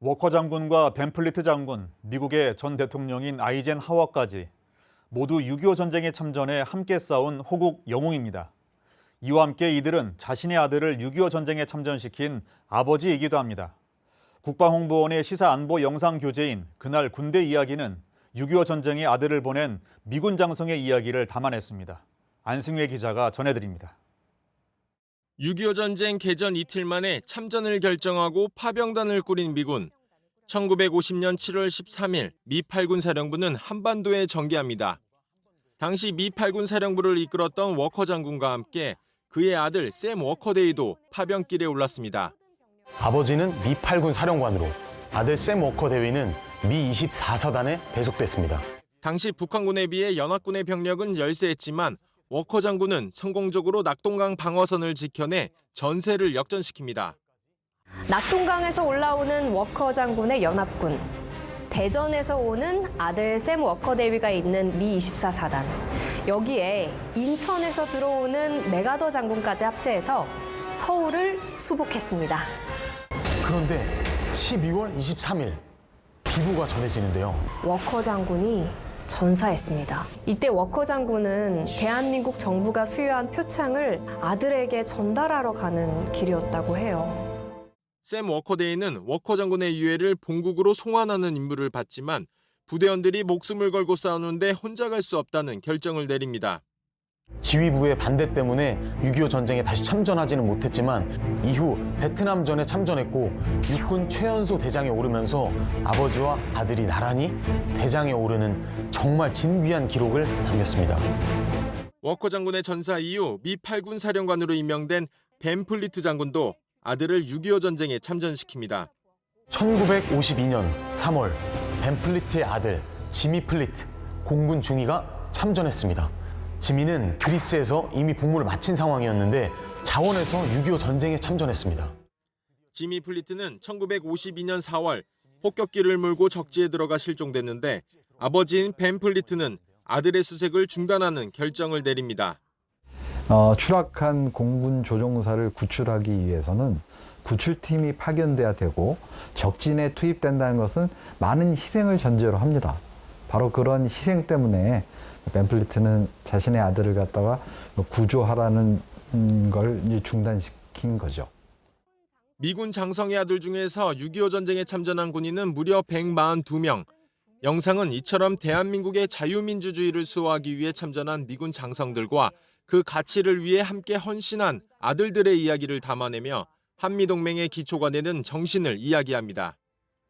워커 장군과 벤플리트 장군, 미국의 전 대통령인 아이젠 하워까지 모두 6.25 전쟁에 참전해 함께 싸운 호국 영웅입니다. 이와 함께 이들은 자신의 아들을 6.25 전쟁에 참전시킨 아버지이기도 합니다. 국방홍보원의 시사 안보 영상 교재인 그날 군대 이야기는 6.25 전쟁에 아들을 보낸 미군 장성의 이야기를 담아냈습니다. 안승회 기자가 전해드립니다. 6.25 전쟁 개전 이틀 만에 참전을 결정하고 파병단을 꾸린 미군. 1950년 7월 13일 미 8군 사령부는 한반도에 전개합니다. 당시 미 8군 사령부를 이끌었던 워커 장군과 함께 그의 아들 샘 워커데이도 파병길에 올랐습니다. 아버지는 미 8군 사령관으로 아들 샘 워커 대위는 미 24사단에 배속됐습니다. 당시 북한군에 비해 연합군의 병력은 열세했지만 워커 장군은 성공적으로 낙동강 방어선을 지켜내 전세를 역전시킵니다. 낙동강에서 올라오는 워커 장군의 연합군, 대전에서 오는 아들 샘 워커 대위가 있는 미 24사단, 여기에 인천에서 들어오는 메가더 장군까지 합세해서 서울을 수복했습니다. 그런데 12월 23일 비보가 전해지는데요. 워커 장군이 전사했습니다. 이때 워커 장군은 대한민국 정부가 수여한 표창을 아들에게 전달하러 가는 길이었다고 해요. 샘 워커데이는 워커 장군의 유해를 본국으로 송환하는 임무를 받지만 부대원들이 목숨을 걸고 싸우는데 혼자 갈 수 없다는 결정을 내립니다. 지휘부의 반대 때문에 6.25 전쟁에 다시 참전하지는 못했지만 이후 베트남전에 참전했고 육군 최연소 대장에 오르면서 아버지와 아들이 나란히 대장에 오르는 정말 진귀한 기록을 남겼습니다. 워커 장군의 전사 이후 미 8군 사령관으로 임명된 벤 플리트 장군도 아들을 6.25 전쟁에 참전시킵니다. 1952년 3월 벤플리트의 아들 지미 플리트 공군 중위가 참전했습니다. 지미는 그리스에서 이미 복무를 마친 상황이었는데 자원에서 6.25 전쟁에 참전했습니다. 지미 플리트는 1952년 4월 폭격기를 몰고 적지에 들어가 실종됐는데 아버지인 벤 플리트는 아들의 수색을 중단하는 결정을 내립니다. 어, 추락한 공군 조종사를 구출하기 위해서는 구출팀이 파견돼야 되고 적진에 투입된다는 것은 많은 희생을 전제로 합니다. 바로 그런 희생 때문에 벤플리트는 자신의 아들을 갖다가 구조하라는 음, 걸 중단시킨 거죠. 미군 장성의 아들 중에서 6.25 전쟁에 참전한 군인은 무려 142명. 영상은 이처럼 대한민국의 자유민주주의를 수호하기 위해 참전한 미군 장성들과 그 가치를 위해 함께 헌신한 아들들의 이야기를 담아내며 한미동맹의 기초가 되는 정신을 이야기합니다.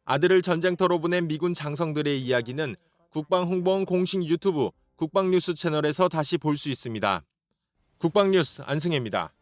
아들을 전쟁터로 보낸 미군 장성들의 이야기는 국방홍보원 공식 유튜브 국방뉴스 채널에서 다시 볼 수 있습니다. 국방뉴스 안승혜입니다.